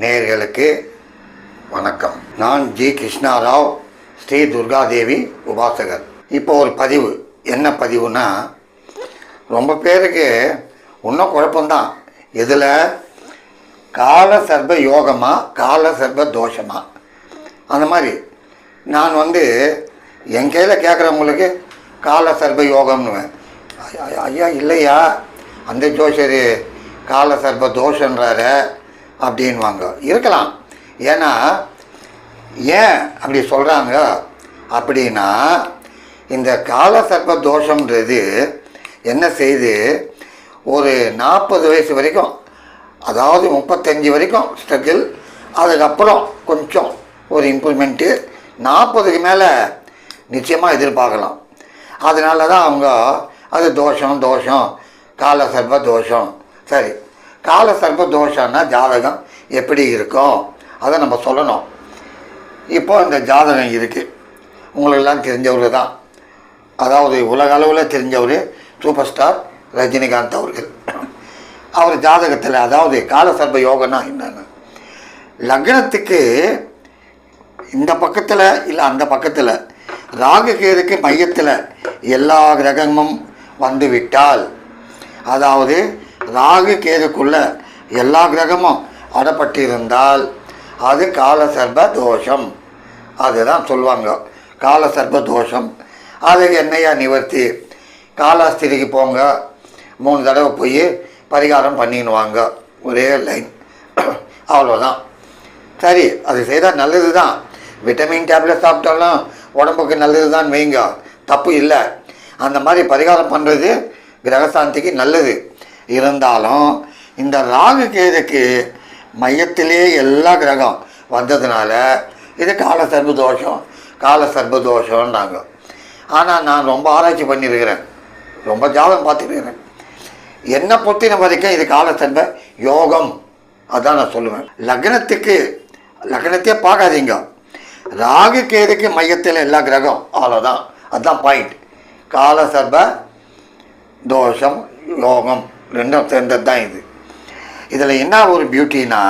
நேர்களுக்கு வணக்கம். நான் ஜி கிருஷ்ணாராவ் ஸ்ரீ துர்காதேவி உபாசகர். இப்போ ஒரு பதிவு. என்ன பதிவுனா ரொம்ப பேருக்கு இன்னும் குழப்பம்தான் இதில் கால சர்ப யோகமா கால சர்ப தோஷமா? அந்த மாதிரி. நான் வந்து என் கையில் கேட்குறவங்களுக்கு கால சர்ப யோகம்னுவேன். ஐயா, இல்லையா? அந்த ஜோஷர் கால சர்ப தோஷன்றாரு. அப்படின்வாங்க. இருக்கலாம். ஏன்னா ஏன் அப்படி சொல்கிறாங்க அப்படின்னா இந்த கால சர்ப்ப தோஷம்ன்றது என்ன செய்து? ஒரு நாற்பது வயசு வரைக்கும் அதாவது முப்பத்தஞ்சு வரைக்கும் ஸ்ட்ரகிள் அதுக்கப்புறம் கொஞ்சம் ஒரு இம்ப்ரூவ்மெண்ட்டு நாற்பதுக்கு மேலே நிச்சயமாக எதிர்பார்க்கலாம். அதனால தான் அவங்க அது தோஷம் தோஷம் கால சர்ப தோஷம். சரி. கால சர்ப்பதோஷம்னா ஜாதகம் எப்படி இருக்கும்? அதை நம்ம சொல்லணும். இப்போ இந்த ஜாதகம் இருக்குது உங்களுக்கெல்லாம் தெரிஞ்சவர் தான். அதாவது உலக அளவில் தெரிஞ்சவர் சூப்பர் ஸ்டார் ரஜினிகாந்த் அவர்கள். அவர் ஜாதகத்தில் அதாவது கால சர்ப யோகம்னா என்னென்னு. லக்னத்துக்கு இந்த பக்கத்தில் இல்லை அந்த பக்கத்தில் ராகுகேதுக்கு மையத்தில் எல்லா கிரகமும் வந்து விட்டால் அதாவது ராகு கேதுக்குள்ள எல்லா கிரகமும் அடப்பட்டிருந்தால் அது கால தோஷம் அதுதான் சொல்லுவாங்க. கால தோஷம் அது என்னையா நிவர்த்தி? காலாஸ்திரிக்கு போங்க. மூணு தடவை போய் பரிகாரம் பண்ணிடுவாங்க ஒரே லைன். அவ்வளோதான் சரி அது செய்தால் நல்லது தான் விட்டமின் டேப்லெட் சாப்பிட்டாலும் உடம்புக்கு நல்லது தான் வைங்க. தப்பு இல்லை. அந்த மாதிரி பரிகாரம் பண்ணுறது கிரகசாந்திக்கு நல்லது. இருந்தாலும் இந்த ராகு கேதுக்கு மையத்திலே எல்லா கிரகம் வந்ததுனால இது கால சர்ப தோஷம் கால சர்ப தோஷம்ன்றாங்க ஆனால் நான் ரொம்ப ஆராய்ச்சி பண்ணியிருக்கிறேன் ரொம்ப ஜாதகம் பார்த்துருக்கிறேன். என்னை பொத்தின வரைக்கும் இது கால சர்ப யோகம். அதான் நான் சொல்லுவேன். லக்னத்துக்கு லக்னத்தையே பார்க்காதீங்க. ராகு கேதுக்கு மையத்தில் எல்லா கிரகம் அவ்வளோதான் அதுதான் பாயிண்ட் கால சர்ப தோஷம் யோகம். ரெண்டும் சேர்ந்தது தான் இது. இதில் என்ன ஒரு பியூட்டினா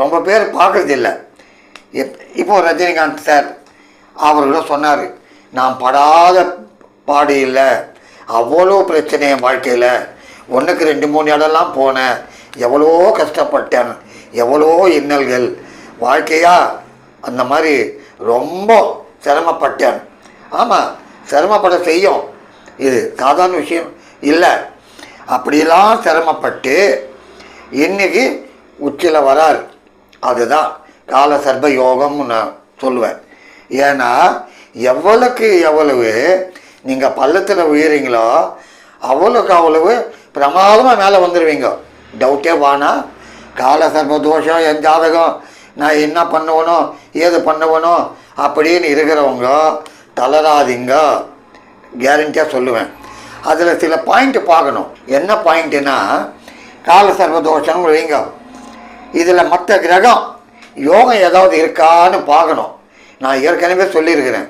ரொம்ப பேர் பார்க்குறது இல்லை. இப் இப்போ ரஜினிகாந்த் சார் அவர்களும் சொன்னார் நான் படாத பாடு இல்லை. அவ்வளோ பிரச்சனை என் வாழ்க்கையில். ஒன்றுக்கு ரெண்டு மூணு இடம்லாம் போனேன். எவ்வளோ கஷ்டப்பட்டேன். எவ்வளோ இன்னல்கள். வாழ்க்கையா அந்த மாதிரி ரொம்ப சிரமப்பட்டேன். ஆமாம் சிரமப்பட செய்யும். இது சாதாரண விஷயம் இல்லை. அப்படிலாம் சிரமப்பட்டு இன்னைக்கு உச்சியில் வரார். அதுதான் கால சர்ப யோகம்னு நான் சொல்லுவேன். ஏன்னா எவ்வளவுக்கு எவ்வளவு நீங்கள் பள்ளத்தில் உயிரிங்களோ அவ்வளோக்கு அவ்வளவு பிரமாதமாக மேலே வந்துடுவீங்க டவுட்டே வானா கால சர்ப தோஷம் என் ஜாதகம் நான் என்ன பண்ணுவனோ ஏது பண்ணுவனோ அப்படின்னு இருக்கிறவங்க தளராதீங்க. கேரண்டியாக சொல்லுவேன். அதில் சில பாயிண்ட் பார்க்கணும். என்ன பாயிண்ட்டுன்னா கால சர்வதோஷம் வைங்க இதில் மற்ற கிரகம் யோகம் ஏதாவது இருக்கான்னு பார்க்கணும். நான் ஏற்கனவே சொல்லியிருக்கிறேன்.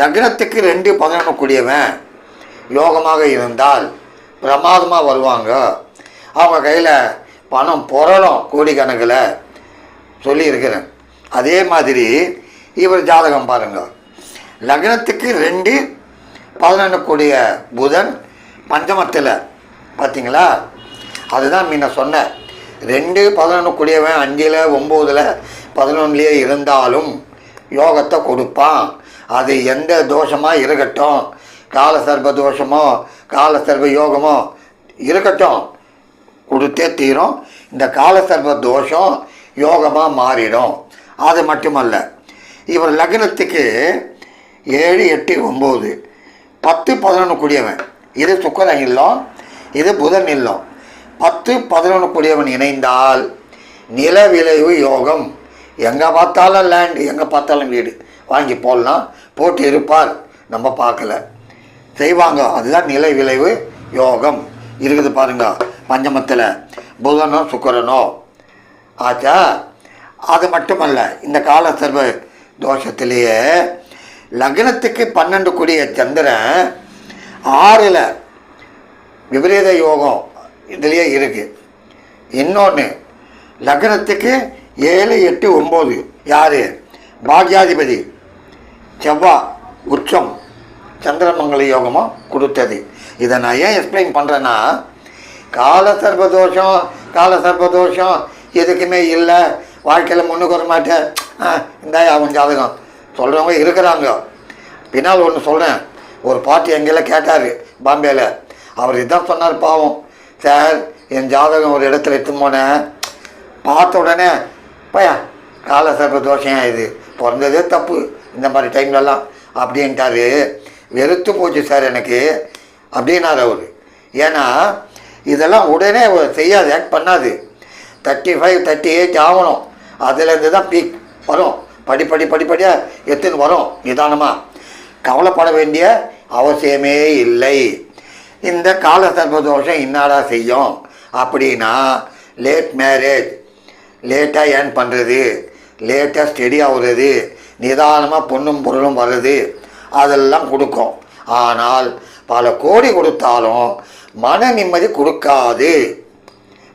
லக்னத்துக்கு ரெண்டு பதினொன்று கூடியவன் யோகமாக இருந்தால் பிரமாதமாக வருவாங்க. அவங்க கையில் பணம் புரளும் கோடிக்கணக்கில் சொல்லியிருக்கிறேன். அதே மாதிரி இவர் ஜாதகம் பாருங்கள் லக்னத்துக்கு ரெண்டு பதினொன்று கூடிய புதன் பஞ்சமத்தில் பார்த்தீங்களா அதுதான் முன்ன சொன்னேன் ரெண்டு பதினொன்று கூடியவன் அஞ்சில் ஒம்போதில் பதினொன்றுலேயே இருந்தாலும் யோகத்தை கொடுப்பான். அது எந்த தோஷமாக இருக்கட்டும். கால சர்ப தோஷமோ காலசர்ப யோகமோ இருக்கட்டும். கொடுத்தே தீரும். இந்த காலசர்ப தோஷம் யோகமாக மாறிடும். அது மட்டுமல்ல இவர் லக்னத்துக்கு ஏழு எட்டு ஒம்பது பத்து பதினொன்று கூடியவன். இது சுக்கரன் இல்லம் இது புதன் இல்லம் பத்து பதினொன்று கூடியவன் இணைந்தால் நில விளைவு யோகம். எங்கே பார்த்தாலும் லேண்ட் எங்கே பார்த்தாலும் வீடு. வாங்கி போடலாம். போட்டு இருப்பார். நம்ம பார்க்கல. செய்வாங்க. அதுதான் நில விளைவு யோகம். இருக்குது பாருங்க. பஞ்சமத்தில் புதனோ சுக்கரனோ. ஆச்சா? அது மட்டுமல்ல. இந்த கால சர்வ தோஷத்திலேயே லக்னத்துக்கு பன்னெண்டு கூடிய சந்திரன் ஆறில் விபரீத யோகம் இதுலேயே இருக்குது இன்னொன்று லக்னத்துக்கு ஏழு எட்டு ஒம்பது யார்? பாக்யாதிபதி செவ்வாய் உச்சம் சந்திரமங்கல யோகமும் கொடுத்தது. இதை நான் ஏன் எக்ஸ்பிளைன் பண்ணுறேன்னா கால சர்பதோஷம் கால சர்பதோஷம் எதுக்குமே இல்லை. வாழ்க்கையில் முன்னுக்கு வர மாட்டேன் ஆ, அவன் ஜாதகம். சொல்கிறவங்க இருக்கிறாங்க. பின்னால் ஒன்று சொல்கிறேன் ஒரு பாட்டி எங்கெல்லாம் கேட்டார் பாம்பேயில் அவர் இதான் சொன்னார் பாவம். சார் என் ஜாதகம் ஒரு இடத்துல எடுத்து போனேன். பார்த்த உடனே பையா கால சர்ப தோஷம் இது. பிறந்ததே தப்பு. இந்த மாதிரி டைம்லலாம் அப்படின்ட்டாரு. வெறுத்து போச்சு சார் எனக்கு. அப்படின்னாரு அவர். ஏன்னா இதெல்லாம் உடனே செய்யாது ஆக்ட் பண்ணாது. தேர்ட்டி ஃபைவ் தேர்ட்டி எயிட் ஆகணும் அதுலேருந்து தான் பீக் வரும். படிப்படி படிப்படியாக எடுத்துன்னு வரும்? நிதானமாக கவலைப்பட வேண்டிய அவசியமே இல்லை. இந்த கால சர்வதோஷம் இன்னாடா செய்யும்? அப்படின்னா லேட் மேரேஜ் லேட்டாக ஏர்ன் பண்ணுறது லேட்டாக ஸ்டெடி ஆகுறது நிதானமாக பொண்ணும் பொருளும் வர்றது? அதெல்லாம் கொடுக்கும். ஆனால் பல கோடி கொடுத்தாலும் மன நிம்மதி கொடுக்காது.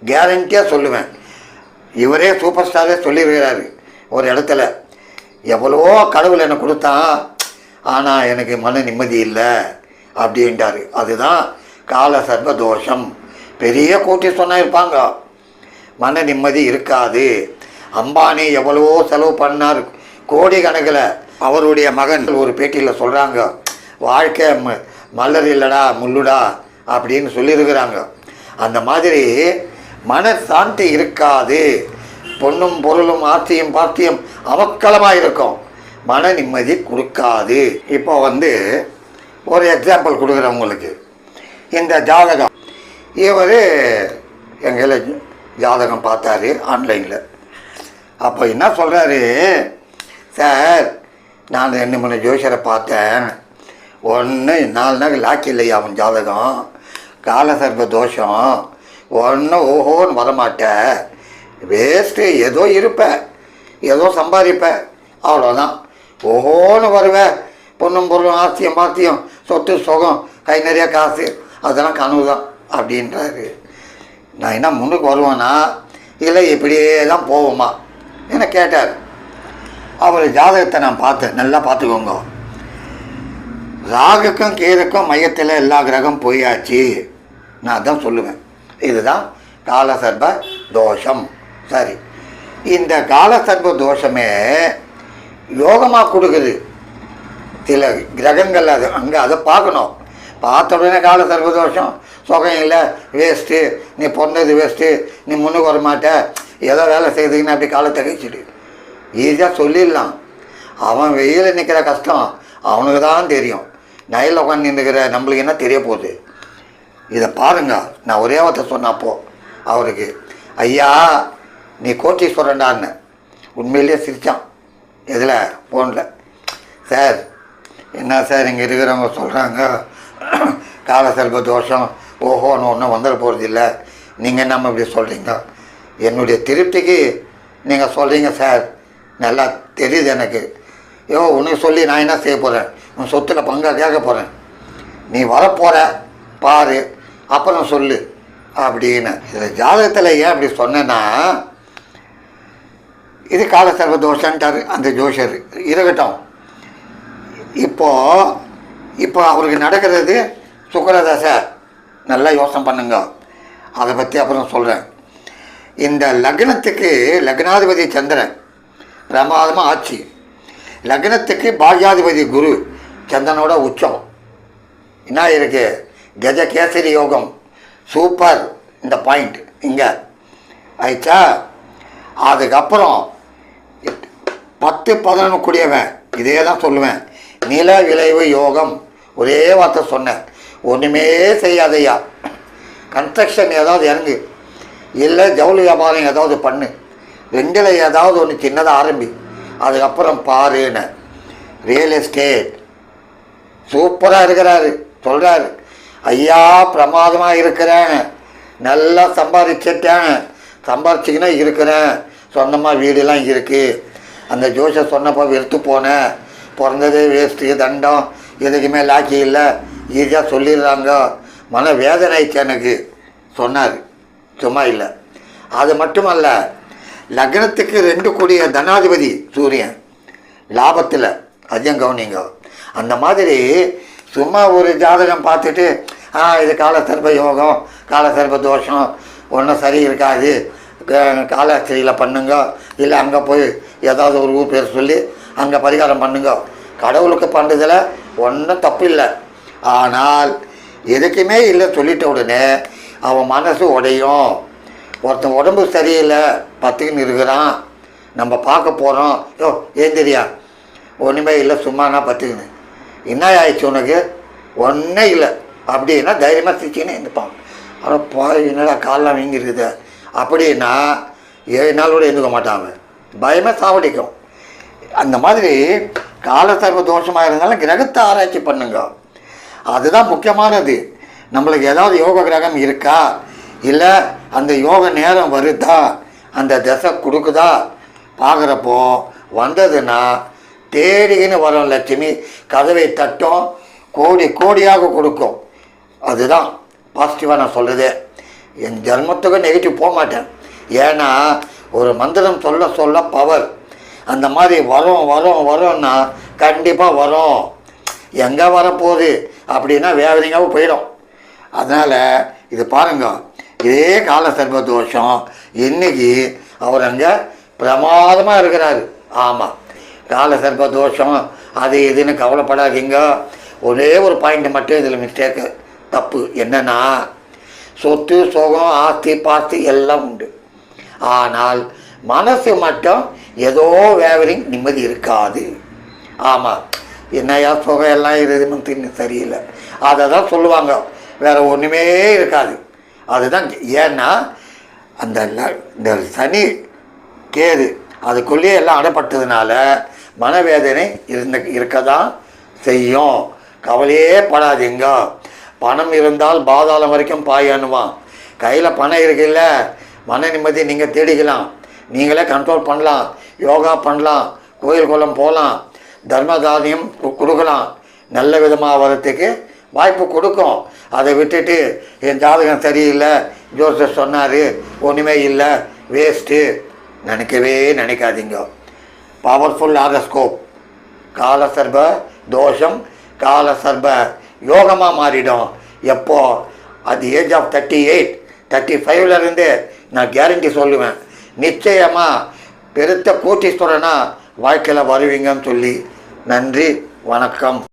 கேரண்டியாக சொல்லுவேன். இவரே சூப்பர் ஸ்டாரே சொல்லியிருக்கிறாரு ஒரு இடத்துல. எவ்வளவோ கடவுள் எனக்கு கொடுத்தான். ஆனால் எனக்கு மன நிம்மதி இல்லை அப்படின்ட்டாரு அதுதான் கால சர்வ தோஷம் பெரிய கூட்டி சொன்னால் இருப்பாங்க. மன நிம்மதி இருக்காது. அம்பானி எவ்வளவோ செலவு பண்ணார். கோடி கணக்கில் அவருடைய மகன் ஒரு பேட்டியில் சொல்கிறாங்க வாழ்க்கை ம மலர் இல்லடா முள்ளுடா அப்படின்னு சொல்லியிருக்கிறாங்க. அந்த மாதிரி மன சாந்தி இருக்காது. பொண்ணும் பொருளும் ஆர்த்தியும் பார்த்தியும் அமக்கலமாக இருக்கும் மன நிம்மதி கொடுக்காது. இப்போ வந்து ஒரு எக்ஸாம்பிள் கொடுக்குறேன் உங்களுக்கு. இந்த ஜாதகம். இவர் எங்களை ஜாதகம் பார்த்தாரு ஆன்லைனில் அப்போ என்ன சொல்கிறாரு சார் நான் ரெண்டு மூணு ஜோசியரை பார்த்தேன். ஒன்று நாலு நாள் லாக்கி இல்லையா அவன் ஜாதகம்? காலசர்ப தோஷம். ஒன்றும் ஓஹோன்னு வரமாட்டேன். வேஸ்ட்டு ஏதோ இருப்பேன் ஏதோ சம்பாதிப்பேன் அவ்வளோதான் ஓஹோன்னு வருவேன் பொண்ணும் பொருளும் ஆஸ்தியம் பாத்தியம் சொத்து சுகம் கை நிறைய காசு அதெல்லாம் கனவு தான் அப்படின்றாரு. நான் என்ன முன்னுக்கு வருவேனா? இல்லை இப்படியே தான் போவோமா என்ன கேட்டார். அவர் ஜாதகத்தை நான் பார்த்தேன் நல்லா பார்த்துக்கோங்க. ராகுக்கும் கேதுக்கும் மையத்தில் எல்லா கிரகம் போயாச்சு. நான் அதான் சொல்லுவேன். இதுதான் காலசர்ப தோஷம். சரி. இந்த காலசர்ப தோஷமே யோகமாக கொடுக்குது. சில கிரகங்கள் அது அங்கே அதை பார்க்கணும். பார்த்த உடனே கால சர்வதோஷம் சுகம் இல்லை வேஸ்ட்டு நீ பிறந்தது வேஸ்ட்டு நீ முன்னுக்கு வர மாட்ட ஏதோ வேலை செய்யுதுன்னு அப்படி காலத்தை கழிச்சிடு ஈஸியாக சொல்லிடலாம். அவன் வெயிலில் நிற்கிற கஷ்டம் அவனுக்கு தான் தெரியும். நைலில் உட்காந்து நின்றுக்கிற நம்மளுக்கு என்ன தெரிய போகுது? இதை பாருங்க. நான் ஒரே ஒருத்தர் சொன்னப்போ அவருக்கு. ஐயா நீ கோட்டீஸ்வரன்டான்னு உண்மையிலேயே சிரித்தான் எதில்? ஃபோனில் சார் என்ன சார் இங்கே இருக்கிறவங்க சொல்கிறாங்க காலசல்ப தோஷம் ஓஹோன்னு ஒன்றும் வந்துட போகிறது இல்லை. நீங்கள் நம்ம இப்படி சொல்கிறீங்க என்னுடைய திருப்திக்கு நீங்கள் சொல்கிறீங்க சார். நல்லா தெரியுது எனக்கு. ஐயோ உனக்கு சொல்லி நான் என்ன செய்ய போகிறேன் உன் சொத்தில் பங்கா கேட்க போகிறேன் நீ வரப்போகிற பாரு அப்புறம் சொல்லு. அப்படின்னு. இதில் ஜாதகத்தில் ஏன் அப்படி சொன்னேன்னா இது காலசர்வ தோஷன்ட்டார் அந்த ஜோஷர். இருக்கட்டும். இப்போ இப்போ அவருக்கு நடக்கிறது சுக்கரதசை. நல்லா யோசனை பண்ணுங்க. அதை பற்றி அப்புறம் சொல்கிறேன் இந்த லக்னத்துக்கு லக்னாதிபதி சந்திரன் பிரமாதமாக ஆட்சி லக்னத்துக்கு பாக்யாதிபதி குரு சந்திரனோட உச்சம். என்ன இருக்கு? கஜ கேசரி யோகம். சூப்பர். இந்த பாயிண்ட். இங்கே. ஆயிடுச்சா? அதுக்கப்புறம் பத்து பதினொன்று கூடியவன். இதே தான் சொல்லுவேன். நில விளைவு யோகம். ஒரே வார்த்தை சொன்னேன் ஒன்றுமே செய்யாதையா கன்ஸ்ட்ரக்ஷன் ஏதாவது இறங்கு. இல்லை ஜவுளி வியாபாரம் ஏதாவது பண்ணு. ரெண்டில் ஏதாவது ஒன்று சின்னதாக ஆரம்பி. அதுக்கப்புறம் பாருன்னு. ரியல் எஸ்டேட் சூப்பராக இருக்கிறாரு. சொல்கிறாரு ஐயா பிரமாதமாக இருக்கிறேன். நல்லா சம்பாதிச்சிட்டேன் சம்பாதிச்சிக்கினா இருக்கிறேன். சொந்தமாக வீடெல்லாம் இருக்குது அந்த ஜோஷ சொன்னப்போ வெறுத்து போனேன் பிறந்ததே வேஸ்ட்டு தண்டம் எதுக்குமே லாக்கி இல்லை. ஈஸியாக சொல்லிடுறாங்க. மன வேதனை எனக்கு சொன்னார். சும்மா இல்லை. அது மட்டுமல்ல லக்னத்துக்கு ரெண்டு கூடிய தனாதிபதி சூரியன். லாபத்தில் அதிகம் கவனிங்க. அந்த மாதிரி சும்மா ஒரு ஜாதகம் பார்த்துட்டு ஆ இது காலசர்ப யோகம் காலசர்ப தோஷம் ஒன்றும் சரி இருக்காது க- காலாஸ்திரியில் பண்ணுங்க. இல்லை அங்கே போய் ஏதாவது ஒரு ஊர் பேர் சொல்லி அங்கே பரிகாரம் பண்ணுங்க. கடவுளுக்கு பண்ணுறதில் ஒன்றும் தப்பு இல்லை. ஆனால் எதுக்குமே இல்லை சொல்லிட்ட உடனே அவன் மனசு உடையும். ஒருத்தன் உடம்பு சரியில்லை பத்துக்குன்னு இருக்கிறான். நம்ம பார்க்க போகிறோம் யோ தெரியா ஒன்றுமே இல்லை சும்மானா பத்துக்குன்னு. என்ன ஆயிடுச்சு உனக்கு? ஒன்றே இல்லை. அப்படின்னா தைரியமாக சிரிச்சுன்னு இருந்துப்பான். ஆனால் பா என்னடா காலெலாம் வீங்கிருக்குது அப்படின்னா ஏழு நாள் கூட எழுந்துக்க மாட்டான் பயமே சாவடிக்கும். அந்த மாதிரி காலசர்வ தோஷமாக இருந்தாலும் கிரகத்தை ஆராய்ச்சி பண்ணுங்க. அதுதான் முக்கியமானது. நம்மளுக்கு ஏதாவது யோக கிரகம் இருக்கா? இல்லை அந்த யோக நேரம் வருதா? அந்த திசை கொடுக்குதா? பார்க்குறப்போ வந்ததுன்னா தேடிக்கின்னு வரும் லட்சுமி. கதவை தட்டும். கோடி கோடியாக கொடுக்கும். அதுதான் பாசிட்டிவாக நான் சொல்கிறதே என் ஜென்மத்துக்கும் நெகட்டிவ் போக மாட்டேன். ஏன்னா ஒரு மந்திரம் சொல்ல சொல்ல பவர் அந்த மாதிரி வரும் வரும் வரும்னா கண்டிப்பாக வரும். எங்கே வரப்போகுது? அப்படின்னா வேதனையாகவும் போயிடும். அதனால் இது பாருங்க இதே கால சர்ப தோஷம். இன்னைக்கு அவர் அங்கே பிரமாதமாக இருக்கிறாரு. ஆமாம் கால சர்ப தோஷம் அது இதுன்னு கவலைப்படாதீங்க. ஒரே ஒரு பாயிண்ட் மட்டும் இதில் மிஸ்டேக்கு தப்பு. என்னென்னா சொத்து சோகம் ஆஸ்தி பாஸ்தி எல்லாம் உண்டு. ஆனால் மனசு மட்டும் ஏதோ வேவரிங் நிம்மதி இருக்காது. ஆமாம் என்னையா சுகையெல்லாம் இருக்குதுன்னு தின்னு சரியில்லை அதை தான் சொல்லுவாங்க வேறு ஒன்றுமே இருக்காது. அதுதான் ஏன்னா அந்த இந்த சனி கேது அதுக்குள்ளேயே எல்லாம் அடப்பட்டதுனால மனவேதனை இருந்த இருக்க தான் செய்யும். கவலையே படாதீங்க. பணம் இருந்தால் பாதாளம் வரைக்கும் பாயணுவான் கையில் பணம் இருக்குல்ல மன நிம்மதி நீங்கள் தேடிக்கலாம். நீங்களே கண்ட்ரோல் பண்ணலாம். யோகா பண்ணலாம். கோயில் குளம் போகலாம் தர்மதானியம் கு- கொடுக்கலாம். நல்ல விதமாக வரத்துக்கு வாய்ப்பு கொடுக்கும். அதை விட்டுட்டு என் ஜாதகம் சரியில்லை ஜோசப் சொன்னார் ஒன்றுமே இல்லை வேஸ்ட்டு நினைக்கவே நினைக்காதீங்க. பவர்ஃபுல் ஆகஸ்கோப் காலசர்ப தோஷம் காலசர்ப யோகமாக மாறிடும். எப்போ? அது age of thirty eight thirty ஃபைவ்லேருந்து நான் கேரண்டி சொல்லுவேன். நிச்சயமாக பெருத்த கோட்டீஸ்வரனாக வாழ்க்கையில் வருவீங்கன்னு சொல்லி நன்றி வணக்கம்.